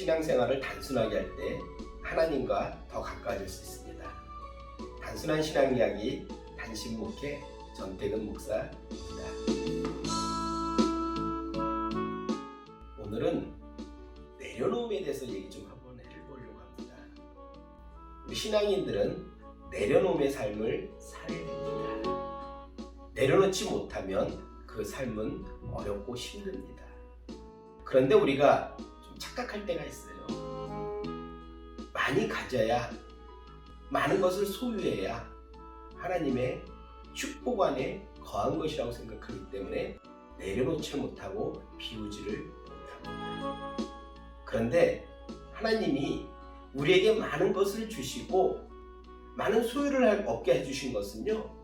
신앙생활을 단순하게 할 때 하나님과 더 가까워질 수 있습니다. 단순한 신앙 이야기 단신 목회 전태근 목사입니다. 오늘은 내려놓음에 대해서 얘기 좀 한번 해보려고 합니다. 우리 신앙인들은 내려놓음의 삶을 살아야 됩니다. 내려놓지 못하면 그 삶은 어렵고 힘듭니다. 그런데 우리가 좀 착각할 때가 있어요. 많이 가져야 많은 것을 소유해야 하나님의 축복 안에 거한 것이라고 생각하기 때문에 내려놓지 못하고 비우지를 못합니다. 그런데 하나님이 우리에게 많은 것을 주시고 많은 소유를 얻게 해주신 것은요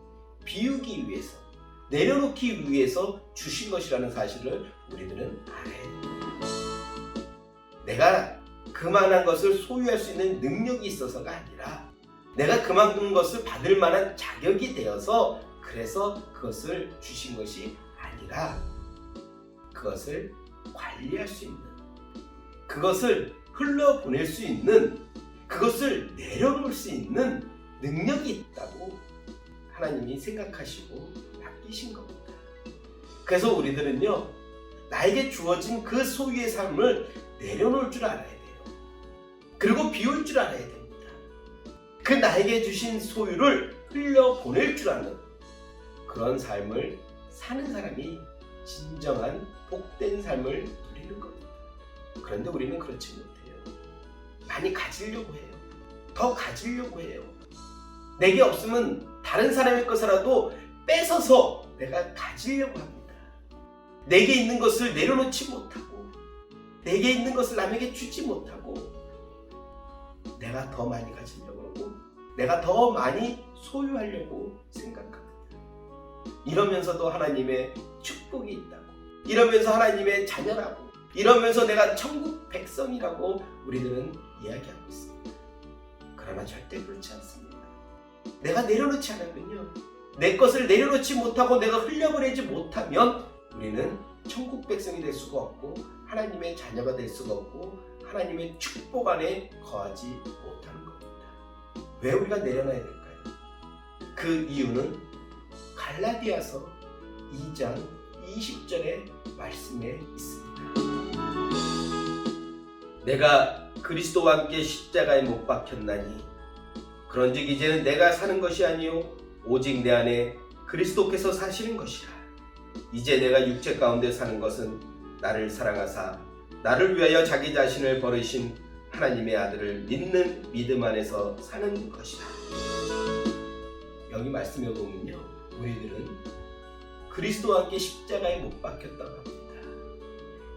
비우기 위해서 내려놓기 위해서 주신 것이라는 사실을 우리들은 알아야 됩니다. 내가 그만한 것을 소유할 수 있는 능력이 있어서가 아니라 내가 그만큼 것을 받을 만한 자격이 되어서 그래서 그것을 주신 것이 아니라 그것을 관리할 수 있는 그것을 흘러보낼 수 있는 그것을 내려놓을 수 있는 능력이 있다고 하나님이 생각하시고 맡기신 겁니다. 그래서 우리들은요 나에게 주어진 그 소유의 삶을 내려놓을 줄 알아야 돼요. 그리고 비울 줄 알아야 됩니다. 그 나에게 주신 소유를 흘려보낼 줄 아는 그런 삶을 사는 사람이 진정한 복된 삶을 누리는 겁니다. 그런데 우리는 그렇지 못해요. 많이 가지려고 해요. 더 가지려고 해요. 내게 없으면 다른 사람의 것이라도 뺏어서 내가 가지려고 합니다. 내게 있는 것을 내려놓지 못하고 내게 있는 것을 남에게 주지 못하고 내가 더 많이 가지려고 하고 내가 더 많이 소유하려고 생각합니다. 이러면서도 하나님의 축복이 있다고 이러면서 하나님의 자녀라고 이러면서 내가 천국 백성이라고 우리들은 이야기하고 있습니다. 그러나 절대 그렇지 않습니다. 내가 내려놓지 않으면요. 내 것을 내려놓지 못하고 내가 흘려보내지 못하면 우리는 천국 백성이 될 수가 없고 하나님의 자녀가 될 수가 없고 하나님의 축복 안에 거하지 못하는 겁니다. 왜 우리가 내려놔야 될까요? 그 이유는 갈라디아서 2장 20절의 말씀에 있습니다. 내가 그리스도와 함께 십자가에 못 박혔나니 그런즉 이제는 내가 사는 것이 아니요 오직 내 안에 그리스도께서 사시는 것이라 이제 내가 육체 가운데 사는 것은 나를 사랑하사 나를 위하여 자기 자신을 버리신 하나님의 아들을 믿는 믿음 안에서 사는 것이다. 여기 말씀에 보면요. 우리들은 그리스도와 함께 십자가에 못 박혔다고 합니다.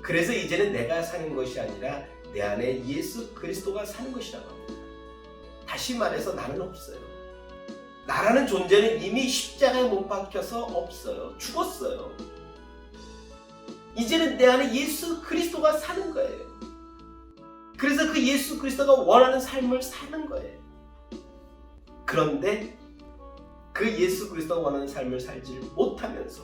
그래서 이제는 내가 사는 것이 아니라 내 안에 예수 그리스도가 사는 것이라고 합니다. 다시 말해서 나는 없어요. 나라는 존재는 이미 십자가에 못 박혀서 없어요. 죽었어요. 이제는 내 안에 예수 그리스도가 사는 거예요. 그래서 그 예수 그리스도가 원하는 삶을 사는 거예요. 그런데 그 예수 그리스도가 원하는 삶을 살지 못하면서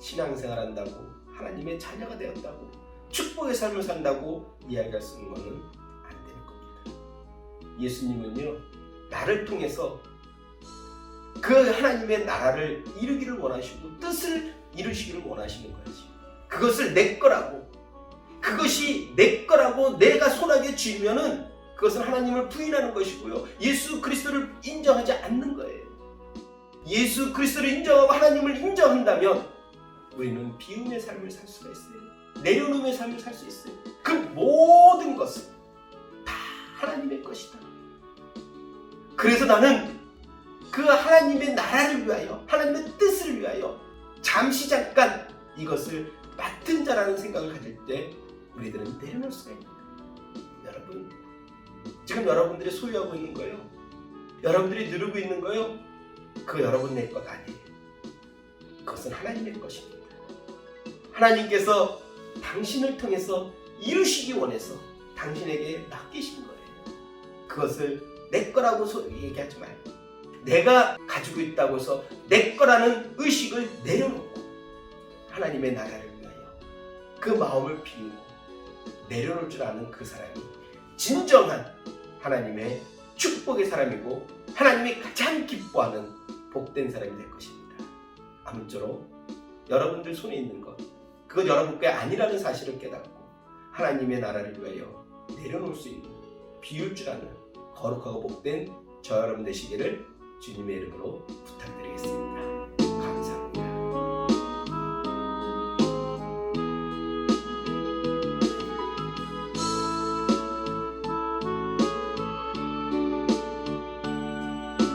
신앙생활 한다고 하나님의 자녀가 되었다고 축복의 삶을 산다고 이야기할 수 있는 것은. 예수님은요 나를 통해서 그 하나님의 나라를 이루기를 원하시고 뜻을 이루시기를 원하시는 거지. 그것을 내 거라고 그것이 내 거라고 내가 손아귀에 쥐면은 그것은 하나님을 부인하는 것이고요. 예수 그리스도를 인정하지 않는 거예요. 예수 그리스도를 인정하고 하나님을 인정한다면 우리는 비움의 삶을 살 수가 있어요. 내려놓음의 삶을 살 수 있어요. 그 모든 다 하나님의 것이다. 그래서 나는 그 하나님의 나라를 위하여 하나님의 뜻을 위하여 잠시 잠깐 이것을 맡은 자라는 생각을 가질 때 우리들은 내려놓을 수가 있는 거예요. 여러분 지금 여러분들이 소유하고 있는 거예요. 여러분들이 누르고 있는 거예요. 그 여러분 내것 아니에요. 그것은 하나님의 것입니다. 하나님께서 당신을 통해서 이루시기 원해서 당신에게 맡기신 거예요. 그것을 내 거라고 소- 얘기하지 말고 내가 가지고 있다고 해서 내 거라는 의식을 내려놓고 하나님의 나라를 위하여 그 마음을 비우고 내려놓을 줄 아는 그 사람이 진정한 하나님의 축복의 사람이고 하나님이 가장 기뻐하는 복된 사람이 될 것입니다. 아무쪼록 여러분들 손에 있는 것 그건 여러분 게 아니라는 사실을 깨닫고 하나님의 나라를 위하여 내려놓을 수 있는 비울 줄 아는 거룩하고 복된 저 여러분 되시기를 주님의 이름으로 부탁드리겠습니다.